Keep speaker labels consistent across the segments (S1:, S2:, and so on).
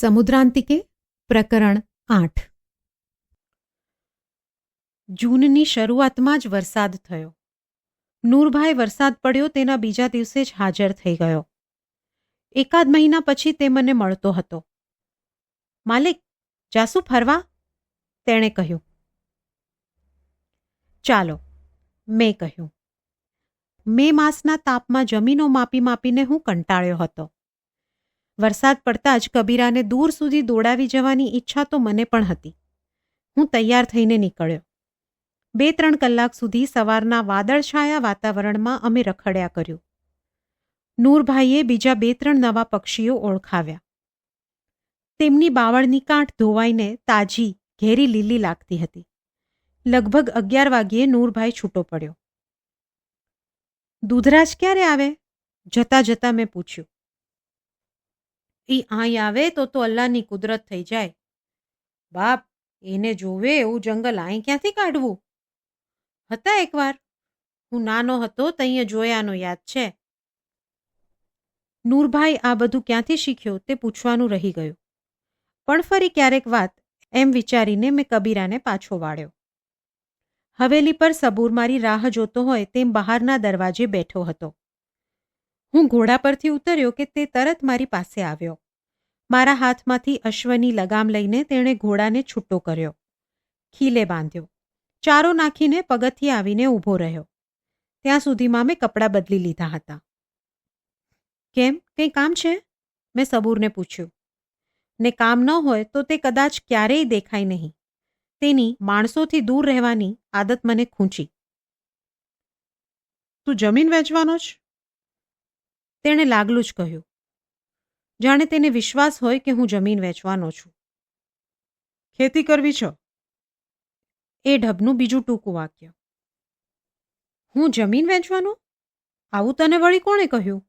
S1: સમુદ્રાંતિકે પ્રકરણ આઠ. જૂનની શરૂઆતમાં જ વરસાદ થયો. નૂરભાઈ વરસાદ પડ્યો તેના બીજા દિવસે જ હાજર થઈ ગયો. એકાદ મહિના પછી તે મને મળતો હતો. માલિક, જાસુ ફરવા? તેણે કહ્યું. ચાલો, મેં કહ્યું. મે માસના તાપમાં જમીનો માપી માપીને હું કંટાળ્યો હતો. વરસાદ પડતા જ કબીરાને દૂર સુધી દોડાવી જવાની ઈચ્છા તો મને પણ હતી. હું તૈયાર થઈને નીકળ્યો. બે ત્રણ કલાક સુધી સવારના વાદળછાયા વાતાવરણમાં અમે રખડ્યા કર્યું. નૂરભાઈએ બીજા બે ત્રણ નવા પક્ષીઓ ઓળખાવ્યા. તેમની બાવળની કાંઠ ધોવાઈને તાજી, ઘેરી લીલી લાગતી હતી. લગભગ અગિયાર વાગ્યે નૂરભાઈ છૂટો પડ્યો. દૂધરાજ ક્યારે આવે? જતા જતા મેં પૂછ્યું. ઈ અહીં આવે તો તો અલ્લાહની કુદરત થઈ જાય. બાપ, એને જોવે એવું જંગલ અહીં ક્યાંથી કાઢવું? હતા એકવાર. હું નાનો હતો તઈએ જોયાનો યાદ છે. નૂરભાઈ આ બધું ક્યાંથી શીખ્યો તે પૂછવાનું રહી ગયું. પણ ફરી ક્યારેક વાત એમ વિચારીને મેં કબીરાને પાછો વાળ્યો. હવેલી પર સબૂર મારી રાહ જોતો હોય તેમ બહારના દરવાજે બેઠો હતો. હું ઘોડા પરથી ઉતર્યો કે તે તરત મારી પાસે આવ્યો. મારા હાથમાંથી અશ્વની લગામ લઈને તેણે ઘોડાને છૂટો કર્યો. ખીલે બાંધ્યો. ચારો નાખીને પગથિયે આવીને ઊભો રહ્યો. ત્યાં સુધીમાં મેં કપડાં બદલી લીધા હતા. કેમ? કંઈ કામ છે? મેં સબૂરને પૂછ્યું. ને કામ ન હોય તો તે કદાચ ક્યારેય દેખાય નહીં. તેની માણસોથી દૂર રહેવાની આદત મને ખૂંચી. તું જમીન વેચવાનો જ? તેણે લાગલું જ કહ્યું, જાણે તેને વિશ્વાસ હોય કે હું જમીન વેચવાનો છું. ખેતી કરવી છો? એ ઢબનું બીજું ટૂંકું વાક્ય. હું જમીન વેચવાનો? આવું તને વળી કોણે કહ્યું?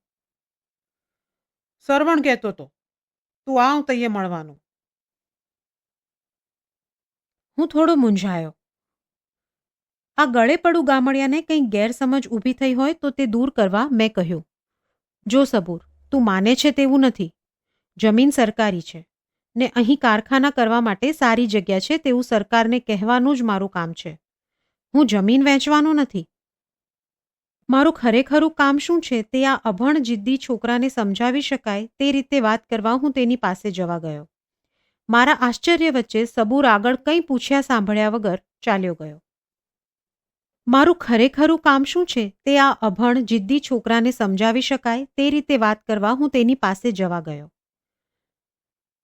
S2: સરવણ કહેતો તો, તું આવ તૈયે મળવાનું.
S1: હું થોડો મૂંઝાયો. આ ગળે પડું ગામડિયાને કંઈ ગેરસમજ ઊભી થઈ હોય તો તે દૂર કરવા મેં કહ્યું જો સબૂર, તું માને છે તેવું નથી. જમીન સરકારી છે. ને અહીં કારખાના કરવા માટે સારી જગ્યા છે તેવું સરકારને કહેવાનું જ મારું કામ છે. હું જમીન વેચવાનો નથી. મારું ખરેખરું કામ શું છે તે આ અભણ જિદ્દી છોકરાને સમજાવી શકાય તે રીતે વાત કરવા હું તેની પાસે જવા ગયો. મારા આશ્ચર્ય વચ્ચે સબૂર આગળ કંઈ પૂછ્યા સાંભળ્યા વગર ચાલ્યો ગયો. મારું ખરેખરું કામ શું છે? તે આ અભણ, જિદ્દી છોકરાને સમજાવી શકાય? તે રીતે વાત કરવા હું તેની પાસે જવા ગયો.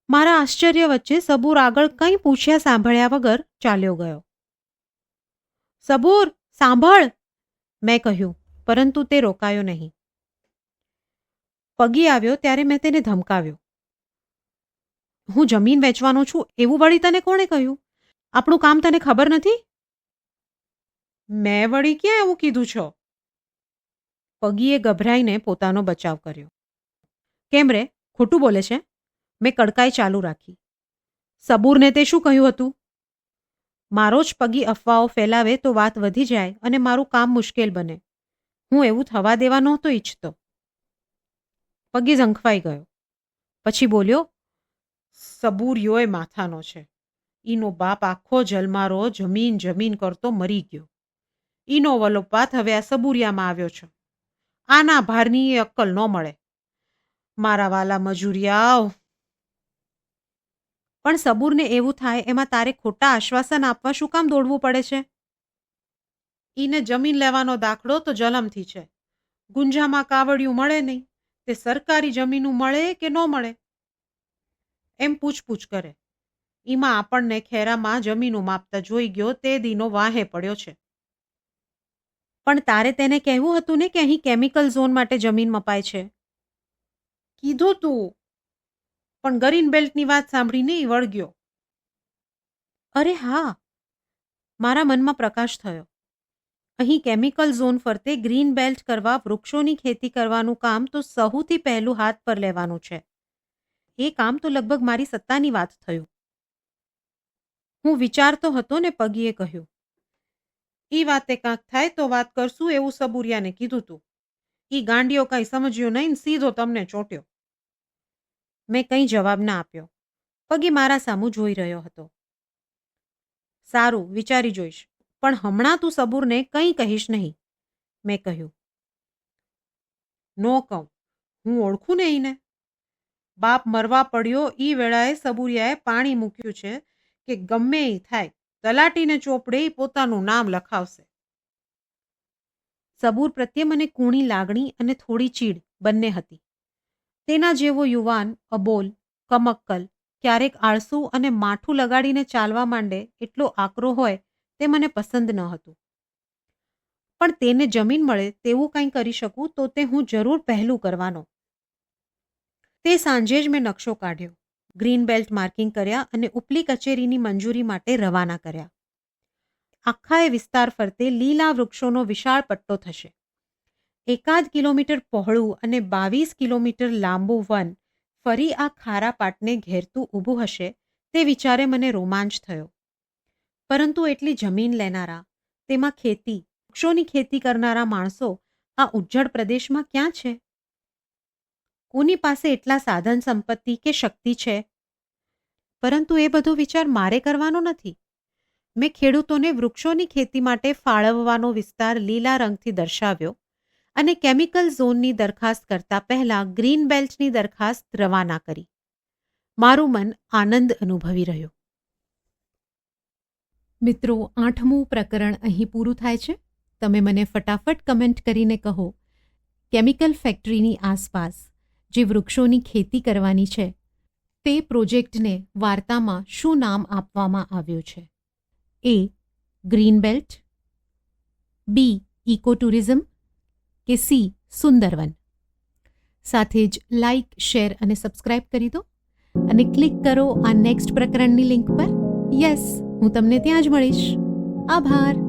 S1: મારા આશ્ચર્ય વચ્ચે સબૂર આગળ કંઈ પૂછ્યા સાંભળ્યા વગર ચાલ્યો ગયો. સબૂર, સાંભળ! મેં કહ્યું, પરંતુ તે રોકાયો નહીં. પગી આવ્યો ત્યારે મેં તેને ધમકાવ્યો. હું જમીન વેચવાનો છું? એવું વળી તને કોણે કહ્યું? આપણું કામ તને ખબર નથી?
S2: મેં વળી ક્યાં એવું કીધું છો?
S1: પગીએ ગભરાઈને પોતાનો બચાવ કર્યો. કેમ રે? ખોટું બોલે છે? મેં કડકાઈ ચાલુ રાખી. સબૂરને તે શું કહ્યું હતું? મારો જ પગી અફવાઓ ફેલાવે તો વાત વધી જાય અને મારું કામ મુશ્કેલ બને. હું એવું થવા દેવા નહોતો ઈચ્છતો. પગી ઝંખવાઈ ગયો. પછી બોલ્યો
S2: સબૂરિયોય માથાનો છે. ઈનો બાપ આખો જલમારો જમીન જમીન કરતો મરી ગયો. ઈનો વલોપાત હવે આ સબુરિયામાં આવ્યો છે. આના ભારની અક્કલ ન મળે. મારા વાલા મજૂરિયાઓ.
S1: પણ સબૂરને એવું થાય, એમાં તારે ખોટા આશ્વાસન આપવા શું કામ દોડવું પડે છે?
S2: ઈને જમીન લેવાનો દાખલો તો જલમથી છે. ગુંજામાં કાવડિયું મળે નહીં. તે સરકારી જમીનું મળે કે ન મળે? એમ પૂછપૂછ કરે. ઈમાં આપણને ખેરામાં જમીનું માપતા જોઈ ગયો, તે દીનો વાહે પડ્યો છે.
S1: પણ તારે તેને કહેવું હતું ને કે અહીં કેમિકલ ઝોન માટે જમીન મપાય છે.
S2: કીધું તું. પણ ગરીન બેલ્ટની વાત સાંભળીને એ વળગ્યો
S1: અરે હા. મારા મનમાં પ્રકાશ થયો. અહીં કેમિકલ ઝોન ફરતે ગ્રીન બેલ્ટ કરવા વૃક્ષોની ખેતી કરવાનું કામ તો સહુથી પહેલું હાથ પર લેવાનું છે. એ કામ તો લગભગ મારી સત્તાની વાત થયું. હું વિચારતો હતો ને પગીએ કહ્યું.
S2: ઈ વાતે કાંક થાય તો વાત કરશું એવું સબુરિયાને કીધું તું. ઈ ગાંડિયો કાંઈ સમજ્યો નહીં ને સીધો તમને ચોટ્યો.
S1: મેં કંઈ જવાબ ના આપ્યો. પગી મારા સામું જોઈ રહ્યો હતો. સારું, વિચારી જોઈશ, પણ હમણાં તું સબૂરને કંઈ કહીશ નહીં. મેં કહ્યું.
S2: નો કહું. હું ઓળખું ને એને બાપ મરવા પડ્યો ઈ વેળાએ સબુરિયાએ પાણી મૂક્યું છે કે ગમે એ થાય. તલાટીને ચોપડે પોતાનું નામ લખાવશે.
S1: સબૂર પ્રત્યે મને કૂણી લાગણી અને થોડી ચીડ બંને હતી. તેના જેવો યુવાન, અબોલ, કમક્કલ, ક્યારેક આળસુ અને માઠું લગાડીને ચાલવા માંડે એટલો આકરો હોય તે મને પસંદ ન હતું. પણ તેને જમીન મળે તેવું કંઈ કરી શકું તો તે હું જરૂર પહેલું કરવાનો. તે સાંજે જ મેં નકશો કાઢ્યો. ગ્રીન બેલ્ટ માર્કિંગ કર્યા અને ઉપલી કચેરીની મંજૂરી માટે રવાના કર્યા. આખા એ વિસ્તાર ફરતે લીલા વૃક્ષોનો વિશાળ પટ્ટો થશે. એકાદ કિલોમીટર પહોળું અને બાવીસ કિલોમીટર લાંબુ વન ફરી આ ખારા પાટને ઘેરતું ઊભું હશે તે વિચારે મને રોમાંચ થયો. પરંતુ એટલી જમીન લેનારા, તેમાં ખેતી, વૃક્ષોની ખેતી કરનારા માણસો આ ઉજ્જડ પ્રદેશમાં ક્યાં છે? કોની પાસે એટલા સાધન સંપત્તિ કે શક્તિ છે? પરંતુ એ બધો વિચાર મારે કરવાનો નથી. મેં ખેડૂતોને વૃક્ષોની ખેતી માટે ફાળવવાનો વિસ્તાર લીલા રંગથી દર્શાવ્યો અને કેમિકલ ઝોનની દરખાસ્ત કરતા પહેલા ગ્રીન બેલ્ટની દરખાસ્ત રવાના કરી. મારું મન આનંદ અનુભવી રહ્યું. મિત્રો, આઠમું પ્રકરણ અહીં પૂરું થાય છે. તમે મને ફટાફટ કમેન્ટ કરીને કહો, કેમિકલ ફેક્ટરીની આસપાસ જે વૃક્ષોની ખેતી કરવાની છે, તે પ્રોજેક્ટને વાર્તામાં શું નામ આપવામાં આવ્યું છે? A, green belt, B eco tourism કે સી, સુંદરવન? સાથે જ લાઇક શેર અને સબસ્ક્રાઇબ કરી દો અને ક્લિક કરો આ નેક્સ્ટ પ્રકરણની લિંક પર. યસ, હું તમને ત્યાં જ મળીશ. આભાર.